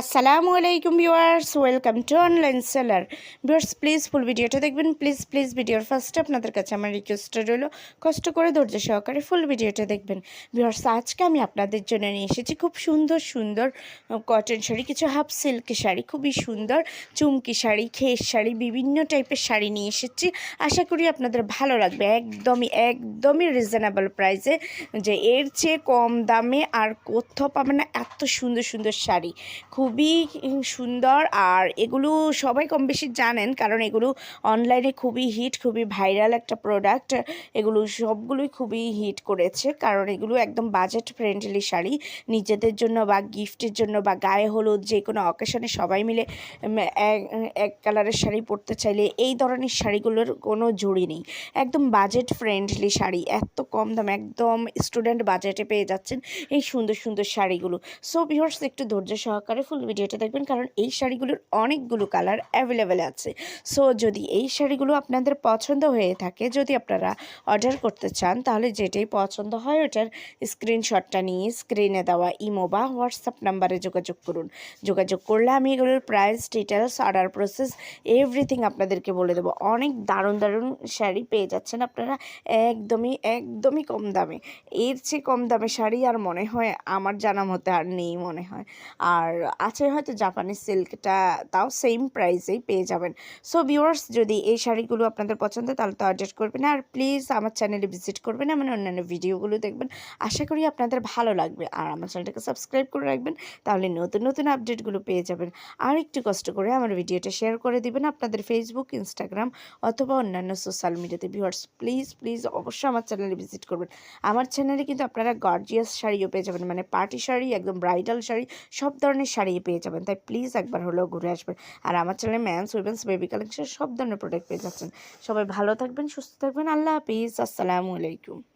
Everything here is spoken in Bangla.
আসসালামু আলাইকুম viewers welcome to online seller viewers please full ভিডিওটা দেখবেন। প্লিজ প্লিজ ভিডিওর ফার্স্টে আপনাদের কাছে আমার রিকোয়েস্টটা রইল। কষ্ট করে ধৈর্য সহকারে ফুল ভিডিওটা দেখবেন। ভিউয়ার্স আজকে আমি আপনাদের জন্য নিয়ে এসেছি খুব সুন্দর সুন্দর কটন শাড়ি, কিছু হাফ সিল্ক শাড়ি, খুবই সুন্দর, চুমকি শাড়ি, খেস শাড়ি, বিভিন্ন টাইপের শাড়ি নিয়ে এসেছি। আশা করি আপনাদের ভালো লাগবে। একদমই একদমই রিজনেবল প্রাইসে যে এর চেয়ে কম দামে আর কোথাও পাবে না এত সুন্দর সুন্দর শাড়ি। খুবই সুন্দর। আর এগুলো সবাই কম বেশি জানেন, কারণ এগুলো অনলাইনে খুবই হিট, খুবই ভাইরাল একটা প্রোডাক্ট। এগুলো সবগুলোই খুবই হিট করেছে, কারণ এগুলো একদম বাজেট ফ্রেন্ডলি শাড়ি। নিজেদের জন্য বা গিফটের জন্য বা গায়ে হলুদ যে কোনো অকেশনে সবাই মিলে এক কালারের শাড়ি পরতে চাইলে এই ধরনের শাড়িগুলোর কোনো জুড়ি নেই। একদম বাজেট ফ্রেন্ডলি শাড়ি, এত কম দাম একদম স্টুডেন্ট বাজেটে পেয়ে যাচ্ছেন এই সুন্দর সুন্দর শাড়িগুলো। সো ভিউয়ার্স, একটু ধৈর্য সহকারে ফুল ভিডিওটা দেখবেন, কারণ এই শাড়িগুলোর অনেকগুলো কালার অ্যাভেলেবেল আছে। সো যদি এই শাড়িগুলো আপনাদের পছন্দ হয়ে থাকে, যদি আপনারা অর্ডার করতে চান, তাহলে যেটাই পছন্দ হয় ওটার স্ক্রিনশটটা নিয়ে স্ক্রিনে দেওয়া ইমো বা হোয়াটসঅ্যাপ নাম্বারে যোগাযোগ করুন। যোগাযোগ করলে আমি এগুলোর price details order process everything আপনাদেরকে বলে দেবো। অনেক দারুণ দারুণ শাড়ি পেয়ে যাচ্ছেন আপনারা, একদমই একদমই কম দামে। এর চেয়ে কম দামে শাড়ি আর মনে হয়, আমার জানা মতে আর নেই মনে হয়। আর আছে হয়তো জাপানি সিল্কটা তাও সেম প্রাইসেই পেয়ে যাবেন। সো ভিউয়ার্স যদি এই শাড়িগুলো আপনাদের পছন্দ, তাহলে তো অর্ডার করবেন। আর প্লিজ আমার চ্যানেলে ভিজিট করবেন, আমার অন্যান্য ভিডিওগুলো দেখবেন। আশা করি আপনাদের ভালো লাগবে। আর আমার চ্যানেলটাকে সাবস্ক্রাইব করে রাখবেন, তাহলে নতুন নতুন আপডেটগুলো পেয়ে যাবেন। আর একটু কষ্ট করে আমার ভিডিওটা শেয়ার করে দিবেন আপনাদের ফেসবুক ইনস্টাগ্রাম অথবা অন্যান্য সোশ্যাল মিডিয়াতে ভিউয়ার্স প্লিজ প্লিজ অবশ্যই আমার চ্যানেলে ভিজিট করবেন। আমার চ্যানেলে কিন্তু আপনারা গর্জিয়াস শাড়িও পেয়ে যাবেন। মানে পার্টি শাড়ি, একদম ব্রাইডাল শাড়ি, সব ধরনের শাড়ি পেয়ে যাবেন। তাই প্লিজ একবার হলেও ঘুরে আসবেন। আর আমার চ্যানেলে ম্যানস উইমেন্স বেবি কালেকশন সব ধরনের প্রোডাক্ট পেয়ে যাচ্ছেন। সবাই ভালো থাকবেন, সুস্থ থাকবেন। আল্লাহ হাফিজ। আসসালামু আলাইকুম।